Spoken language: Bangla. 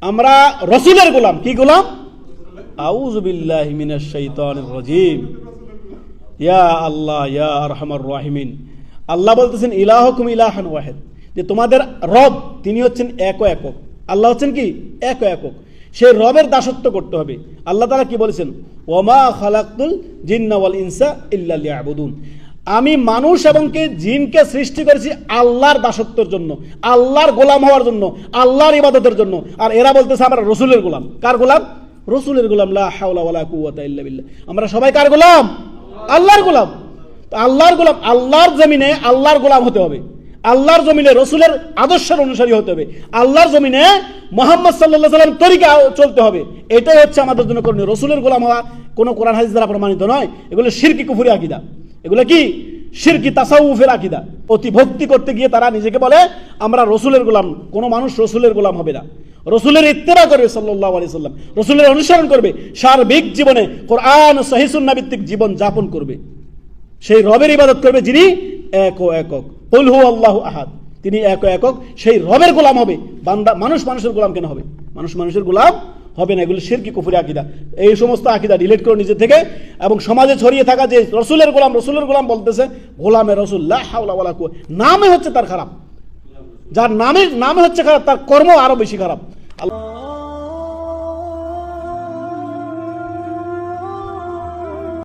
আমরা রসুলের গোলাম। কি গোলাম? আউজুবিল্লাহি মিনাশ শাইতানির রাজিম। ইয়া আল্লাহ, ইয়া আরহামার আল্লাহ বলতেছেন, ইলাহকুম ইলাহান ওয়াহেদ। যে তোমাদের রব, তিনি হচ্ছেন এক একক। আল্লাহ হচ্ছেন কি? এক একক। সেই রবের দাসত্ব করতে হবে। আল্লাহ তাআলা কি বলেছেন? ওমা খালাকুল জিন্না ওয়াল ইনসা ইল্লা লিয়াবুদুন। আমি মানুষ এবং কে জিনকে সৃষ্টি করেছি আল্লাহর দাসত্বের জন্য, আল্লাহর গোলাম হওয়ার জন্য, আল্লাহর ইবাদতের জন্য। আর এরা বলতেছে আমরা রসুলের গোলাম। কার গোলাম? রসুলের গোলাম আমরা সবাই কার গোলাম? আল্লাহর গোলাম। আল্লাহর গোলাম, আল্লাহর জমিনে আল্লাহর গোলাম হতে হবে। আল্লাহর জমিনে রসুলের আদর্শের অনুসারী হতে হবে। আল্লাহর জমিনে মোহাম্মদ সাল্লাহ সাল্লাম তরিকা চলতে হবে। এটাই হচ্ছে আমাদের জন্য করণীয়। রসুলের গোলাম হওয়া কোনো কোরআন হাদিস দ্বারা প্রমাণিত নয়। এগুলো শিরকি কুফুরি আকিদা। এগুলো কি? শিরকি তাসাউফের আকিদা। অতি ভক্তি করতে গিয়ে তারা নিজেকে বলে, আমরা রসুলের গোলাম, কোনো মানুষ রসুলের গোলাম হবে না। রসুলের ইত্তেরা করবে সাল্লাহ আলি সাল্লাম। রসুলের অনুসরণ করবে। সার্বিক জীবনে কোরআন সহিসুন্না জীবন যাপন করবে। সেই রবের ইবাদত করবে যিনি এক একক। হু আল্লাহ আহাদ। তিনি এক একক। সেই রবের গোলাম হবে। বান্দা, মানুষ মানুষের গোলাম কেন হবে? মানুষ মানুষের গোলাম হবে না, এগুলো শিরকি কুফুরি আকিদা। এই সমস্ত আকিদা ডিলিট করে নিজে থেকে এবং সমাজে ছড়িয়ে থাকা যে রসুলের গোলাম রসুলের গোলাম বলতেছে, গোলামে রসুল্লাহ নামে হচ্ছে তার খারাপ। যার নামে নামে হচ্ছে খারাপ, তার কর্ম আরও বেশি খারাপ।